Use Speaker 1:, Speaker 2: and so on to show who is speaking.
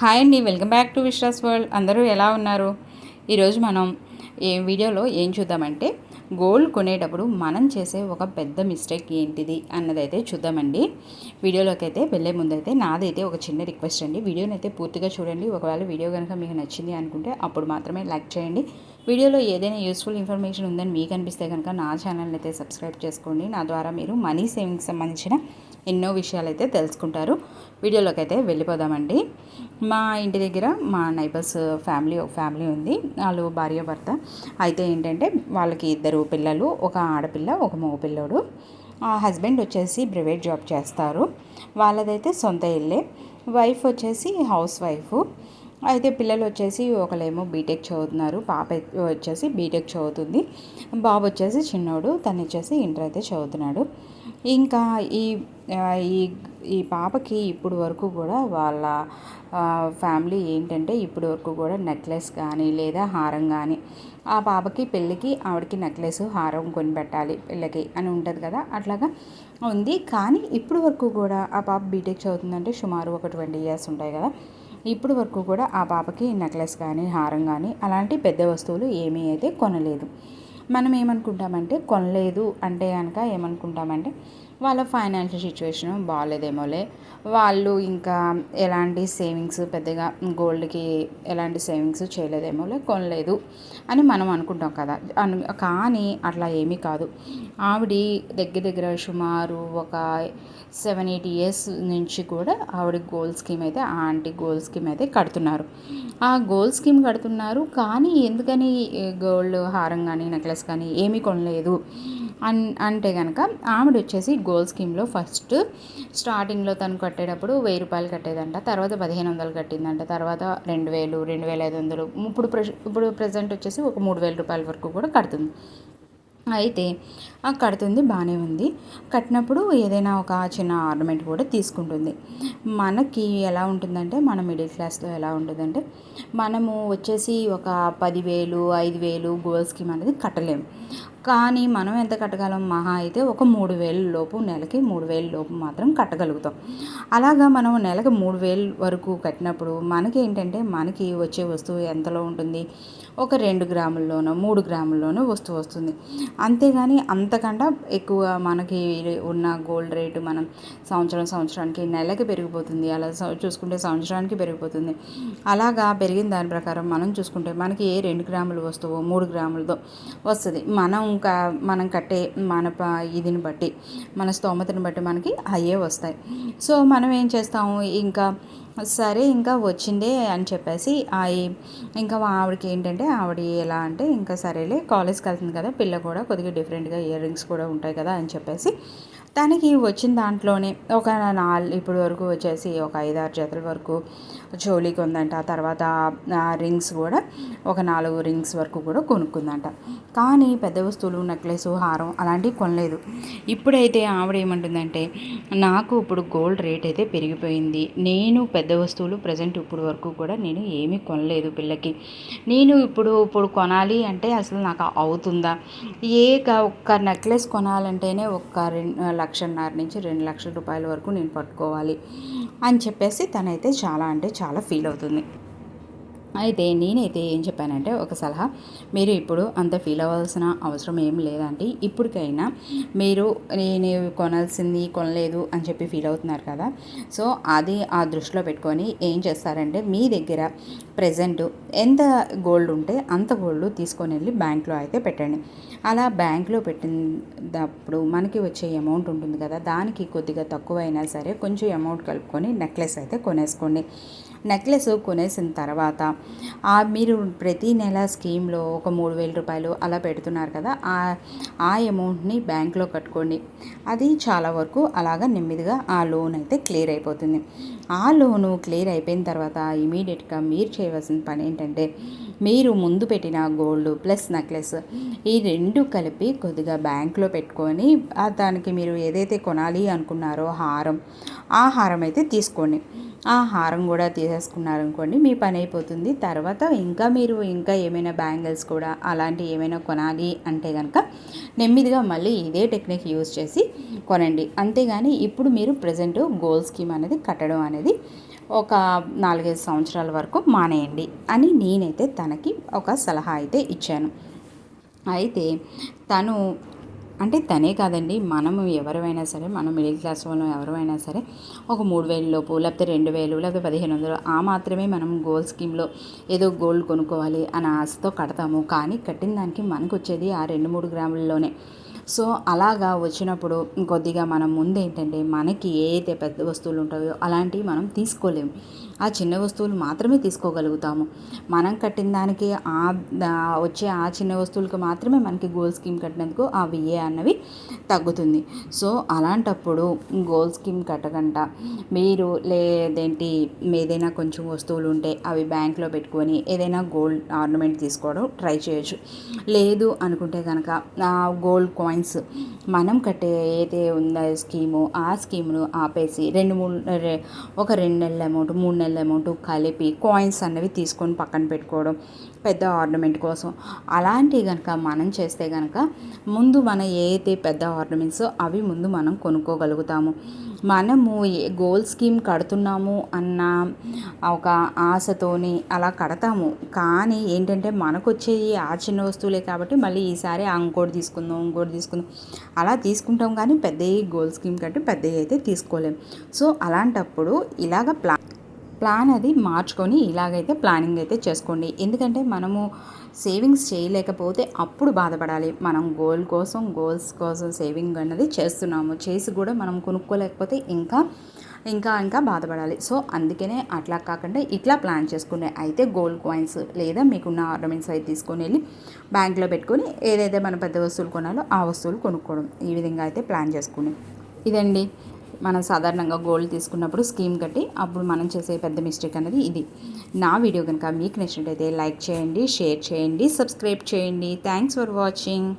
Speaker 1: Hi అండి welcome back to Vishwas world. అందరూ ఎలా ఉన్నారు? ఈరోజు మనం ఈ వీడియోలో ఏం చూద్దామంటే గోల్డ్ కొనేటప్పుడు మనం చేసే ఒక పెద్ద మిస్టేక్ ఏంటిది అన్నదైతే చూద్దామండి. వీడియోలోకి అయితే వెళ్ళే ముందైతే నాదైతే ఒక చిన్న రిక్వెస్ట్ అండి. వీడియోని అయితే పూర్తిగా చూడండి. ఒకవేళ వీడియో కనుక మీకు నచ్చింది అనుకుంటే అప్పుడు మాత్రమే లైక్ చేయండి. వీడియోలో ఏదైనా యూస్ఫుల్ ఇన్ఫర్మేషన్ ఉందని మీకు అనిపిస్తే కనుక నా ఛానల్ని అయితే సబ్స్క్రైబ్ చేసుకోండి. నా ద్వారా మీరు మనీ సేవింగ్స్ సంబంధించిన ఎన్నో విషయాలు అయితే తెలుసుకుంటారు. వీడియోలోకి అయితే వెళ్ళిపోదామండి. మా ఇంటి దగ్గర మా నైబర్స్ ఫ్యామిలీ ఒక ఫ్యామిలీ ఉంది. వాళ్ళు భార్య భర్త. అయితే ఏంటంటే వాళ్ళకి ఇద్దరు పిల్లలు ఒక ఆడపిల్ల ఒక మగపిల్లోడు ఆ హస్బెండ్ వచ్చేసి ప్రైవేట్ జాబ్ చేస్తారు. వాళ్ళదైతే సొంత ఇల్లే. వైఫ్ వచ్చేసి హౌస్ వైఫ్. అయితే పిల్లలు వచ్చేసి ఒకలేమో బీటెక్ చదువుతున్నారు. పాప వచ్చేసి బీటెక్ చదువుతుంది. బాబు వచ్చేసి చిన్నోడు. తను వచ్చేసి ఇంటర్ అయితే చదువుతున్నాడు. ఇంకా ఈ ఈ ఈ పాపకి ఇప్పుడు వరకు కూడా వాళ్ళ ఫ్యామిలీ ఏంటంటే ఇప్పుడు వరకు కూడా నెక్లెస్ కానీ లేదా హారం కానీ ఆ పాపకి పెళ్ళికి ఆవిడకి నెక్లెస్ హారం కొని పెట్టాలి పిల్లకి అని ఉంటుంది కదా అట్లాగా ఉంది. కానీ ఇప్పుడు వరకు కూడా ఆ పాప బీటెక్ చదువుతుందంటే సుమారు ఒక ట్వంటీ ఇయర్స్ ఉంటాయి కదా. ఇప్పుడు వరకు కూడా ఆ పాపకి నెక్లెస్ కానీ హారం కానీ అలాంటి పెద్ద వస్తువులు ఏమీ అయితే కొనలేదు. మనం ఏమనుకుంటామంటే కొనలేదు అంటే కనుక ఏమనుకుంటామంటే వాళ్ళ ఫైనాన్షియల్ సిచ్యువేషన్ బాగాలేదేమోలే. వాళ్ళు ఇంకా ఎలాంటి సేవింగ్స్ పెద్దగా గోల్డ్కి ఎలాంటి సేవింగ్స్ చేయలేదేమోలే కొనలేదు అని మనం అనుకుంటాం కదా. అను కానీ అట్లా ఏమీ కాదు. ఆవిడ దగ్గర దగ్గర సుమారు ఒక సెవెన్ ఎయిట్ ఇయర్స్ నుంచి కూడా ఆవిడ గోల్డ్ స్కీమ్ అయితే ఆ ఆంటీ గోల్డ్ స్కీమ్ అయితే కడుతున్నారు. ఆ గోల్డ్ స్కీమ్ కడుతున్నారు. కానీ ఎందుకని గోల్డ్ హారం కానీ నెక్లెస్ కానీ ఏమీ కొనలేదు? అన్ అంటే కనుక ఆవిడ వచ్చేసి గోల్డ్ స్కీమ్లో ఫస్ట్ స్టార్టింగ్లో తను కట్టేటప్పుడు వెయ్యి రూపాయలు కట్టేదంట. తర్వాత పదిహేను వందలు కట్టిందంట. తర్వాత రెండు వేలు రెండు వేల ఐదు వందలు. ఇప్పుడు ఇప్పుడు ప్రజెంట్ వచ్చేసి ఒక మూడు వేల రూపాయల వరకు కూడా కడుతుంది. అయితే కడుతుంది బాగానే ఉంది. కట్టినప్పుడు ఏదైనా ఒక చిన్న ఆర్నమెంట్ కూడా తీసుకుంటుంది. మనకి ఎలా ఉంటుందంటే మన మిడిల్ క్లాస్లో ఎలా ఉంటుందంటే మనము వచ్చేసి ఒక పదివేలు ఐదు వేలు గోల్డ్ స్కీమ్ అనేది కట్టలేము. కానీ మనం ఎంత కట్టగలం? మహా అయితే ఒక మూడు వేల లోపు నెలకి మూడు వేల లోపు మాత్రం కట్టగలుగుతాం. అలాగా మనం నెలకి మూడు వేలు వరకు కట్టినప్పుడు మనకి ఏంటంటే మనకి వచ్చే వస్తువు ఎంతలో ఉంటుంది? ఒక రెండు గ్రాముల్లోనో మూడు గ్రాముల్లోనో వస్తువు వస్తుంది. అంతేగాని అంతకంటే ఎక్కువ మనకి ఉన్న గోల్డ్ రేటు మనం సంవత్సరం సంవత్సరానికి నెలకి పెరిగిపోతుంది. అలా చూసుకుంటే సంవత్సరానికి పెరిగిపోతుంది. అలాగా పెరిగిన దాని ప్రకారం మనం చూసుకుంటే మనకి ఏ రెండు గ్రాములు వస్తువు మూడు గ్రాములతో వస్తుంది. మనం ఇంకా మనం కట్టే మన ఇదిని బట్టి మన స్తోమతని బట్టి మనకి అయ్యే వస్తాయి. సో మనం ఏం చేస్తాము? ఇంకా సరే ఇంకా వచ్చిందే అని చెప్పేసి ఆ ఇంకా ఆవిడకి ఏంటంటే ఆవిడ ఎలా అంటే ఇంకా సరేలే కాలేజ్కి వెళ్తుంది కదా పిల్ల కూడా కొద్దిగా డిఫరెంట్గా ఇయర్ రింగ్స్ కూడా ఉంటాయి కదా అని చెప్పేసి తనకి వచ్చిన దాంట్లోనే ఒక నాలుగు ఇప్పుడు వరకు వచ్చేసి ఒక ఐదారు జతల వరకు చోలీకి ఉందంట. తర్వాత రింగ్స్ కూడా ఒక నాలుగు రింగ్స్ వరకు కూడా కొనుక్కుందంట. కానీ పెద్ద వస్తువులు నెక్లెస్ హారం అలాంటివి కొనలేదు. ఇప్పుడైతే ఆవిడ ఏమంటుందంటే నాకు ఇప్పుడు గోల్డ్ రేట్ అయితే పెరిగిపోయింది. నేను పెద్ద వస్తువులు ప్రజెంట్ ఇప్పుడు వరకు కూడా నేను ఏమీ కొనలేదు పిల్లకి. నేను ఇప్పుడు ఇప్పుడు కొనాలి అంటే అసలు నాకు అవుతుందా? ఏ ఒక్క నెక్లెస్ కొనాలంటేనే ఒక్క రెండు లక్షన్నర నుంచి రెండు లక్షల రూపాయల వరకు నేను పట్టుకోవాలి అని చెప్పేసి తనైతే చాలా అంటే చాలా ఫీల్ అవుతుంది. అయితే నేనైతే ఏం చెప్పానంటే ఒక సలహా. మీరు ఇప్పుడు అంత ఫీల్ అవ్వాల్సిన అవసరం ఏం లేదండి. ఇప్పటికైనా మీరు నేను కొనాల్సింది కొనలేదు అని చెప్పి ఫీల్ అవుతున్నారు కదా. సో అది ఆ దృష్టిలో పెట్టుకొని ఏం చేస్తారంటే మీ దగ్గర ప్రజెంట్ ఎంత గోల్డ్ ఉంటే అంత గోల్డ్ తీసుకొని వెళ్ళి బ్యాంక్లో అయితే పెట్టండి. అలా బ్యాంక్లో పెట్టినప్పుడు మనకి వచ్చే అమౌంట్ ఉంటుంది కదా. దానికి కొద్దిగా తక్కువైనా సరే కొంచెం అమౌంట్ కలుపుకొని నెక్లెస్ అయితే కొనేసుకోండి. నెక్లెస్ కొనేసిన తర్వాత మీరు ప్రతి నెల స్కీమ్లో ఒక మూడు వేల రూపాయలు అలా పెడుతున్నారు కదా ఆ అమౌంట్ని బ్యాంక్లో కట్టుకోండి. అది చాలా వరకు అలాగా నెమ్మదిగా ఆ లోన్ అయితే క్లియర్ అయిపోతుంది. ఆ లోను క్లియర్ అయిపోయిన తర్వాత ఇమీడియట్గా మీరు చేయవలసిన పని ఏంటంటే మీరు ముందు పెట్టిన గోల్డ్ ప్లస్ నెక్లెస్ ఈ రెండు కలిపి కొద్దిగా బ్యాంక్లో పెట్టుకొని దానికి మీరు ఏదైతే కొనాలి అనుకున్నారో హారం ఆ హారం అయితే తీసుకోండి. ఆ హారం కూడా తీసేసుకున్నారనుకోండి మీ పని అయిపోతుంది. తర్వాత ఇంకా మీరు ఇంకా ఏమైనా బ్యాంగిల్స్ కూడా అలాంటివి ఏమైనా కొనాలి అంటే కనుక నెమ్మదిగా మళ్ళీ ఇదే టెక్నిక్ యూజ్ చేసి కొనండి. అంతేగాని ఇప్పుడు మీరు ప్రజెంట్ గోల్ స్కీమ్ అనేది కట్టడం అనేది ఒక నాలుగైదు సంవత్సరాల వరకు మానేయండి అని నేనైతే తనకి ఒక సలహా అయితే ఇచ్చాను. అయితే తను అంటే తనే కాదండి మనము ఎవరైనా సరే మనం మిడిల్ క్లాస్ వాళ్ళం ఎవరైనా సరే ఒక మూడు వేలు లోపు లేకపోతే రెండు వేలు లేకపోతే పదిహేను వందలు ఆ మాత్రమే మనం గోల్డ్ స్కీమ్లో ఏదో గోల్డ్ కొనుక్కోవాలి అనే ఆశతో కడతాము. కానీ కట్టిన దానికి మనకు వచ్చేది ఆ రెండు మూడు గ్రాములలోనే. సో అలాగా వచ్చినప్పుడు కొద్దిగా మనం ముందు ఏంటంటే మనకి ఏ అయితే పెద్ద వస్తువులు ఉంటాయో అలాంటివి మనం తీసుకోలేము. ఆ చిన్న వస్తువులు మాత్రమే తీసుకోగలుగుతాము. మనం కట్టిన దానికి ఆ వచ్చే ఆ చిన్న వస్తువులకు మాత్రమే మనకి గోల్డ్ స్కీమ్ కట్టినందుకు ఆ విఏ అన్నవి తగ్గుతుంది. సో అలాంటప్పుడు గోల్డ్ స్కీమ్ కట్టకుండా మీరు లేదేంటి ఏదైనా కొంచెం వస్తువులు ఉంటే అవి బ్యాంక్లో పెట్టుకొని ఏదైనా గోల్డ్ ఆర్నమెంట్ తీసుకోవడం ట్రై చేయొచ్చు. లేదు అనుకుంటే కనుక గోల్డ్ కాయిన్స్ మనం కట్టే ఏదైతే ఉందో స్కీము ఆ స్కీమ్ను ఆపేసి రెండు మూడు ఒక రెండు నెలల అమౌంట్ మూడు నెలల ఒరిజినల్ అమౌంట్ కలిపి కాయిన్స్ అన్నవి తీసుకొని పక్కన పెట్టుకోవడం పెద్ద ఆర్నమెంట్ కోసం. అలాంటివి కనుక మనం చేస్తే కనుక ముందు మన ఏదైతే పెద్ద ఆర్నమెంట్స్ అవి ముందు మనం కొనుక్కోగలుగుతాము. మనము గోల్ స్కీమ్ కడుతున్నాము అన్న ఒక ఆశతోని అలా కడతాము. కానీ ఏంటంటే మనకు వచ్చేవి ఆ చిన్న వస్తువులే కాబట్టి మళ్ళీ ఈసారి ఇంకోటి తీసుకుందాం ఇంకోటి తీసుకుందాం. అలా తీసుకుంటాం కానీ పెద్ద గోల్ స్కీమ్ కంటే పెద్దవి అయితే తీసుకోలేము సో అలాంటప్పుడు ఇలాగ ప్లా ప్లాన్ అది మార్చుకొని ఇలాగైతే ప్లానింగ్ అయితే చేసుకోండి. ఎందుకంటే మనము సేవింగ్స్ చేయలేకపోతే అప్పుడు బాధపడాలి. మనం గోల్ కోసం గోల్స్ కోసం సేవింగ్ అన్నది చేస్తున్నాము. చేసి కూడా మనం కొనుక్కోలేకపోతే ఇంకా ఇంకా ఇంకా బాధపడాలి. సో అందుకనే అట్లా కాకుండా ఇట్లా ప్లాన్ చేసుకునే అయితే గోల్డ్ కాయిన్స్ లేదా మీకున్న ఆర్నమెంట్స్ అయితే తీసుకొని వెళ్ళి బ్యాంక్లో పెట్టుకొని ఏదైతే మన పెద్ద వస్తువులు కొనాలో ఆ వస్తువులు కొనుక్కోవడం. ఈ విధంగా అయితే ప్లాన్ చేసుకుని. ఇదండి. మనం సాధారణంగా గోల్డ్ తీసుకున్నప్పుడు స్కీమ్ కట్టి అప్పుడు మనం చేసే పెద్ద మిస్టేక్ అనేది ఇది. నా వీడియో కనుక మీకు నచ్చినట్టయితే లైక్ చేయండి షేర్ చేయండి సబ్స్క్రైబ్ చేయండి. Thanks for watching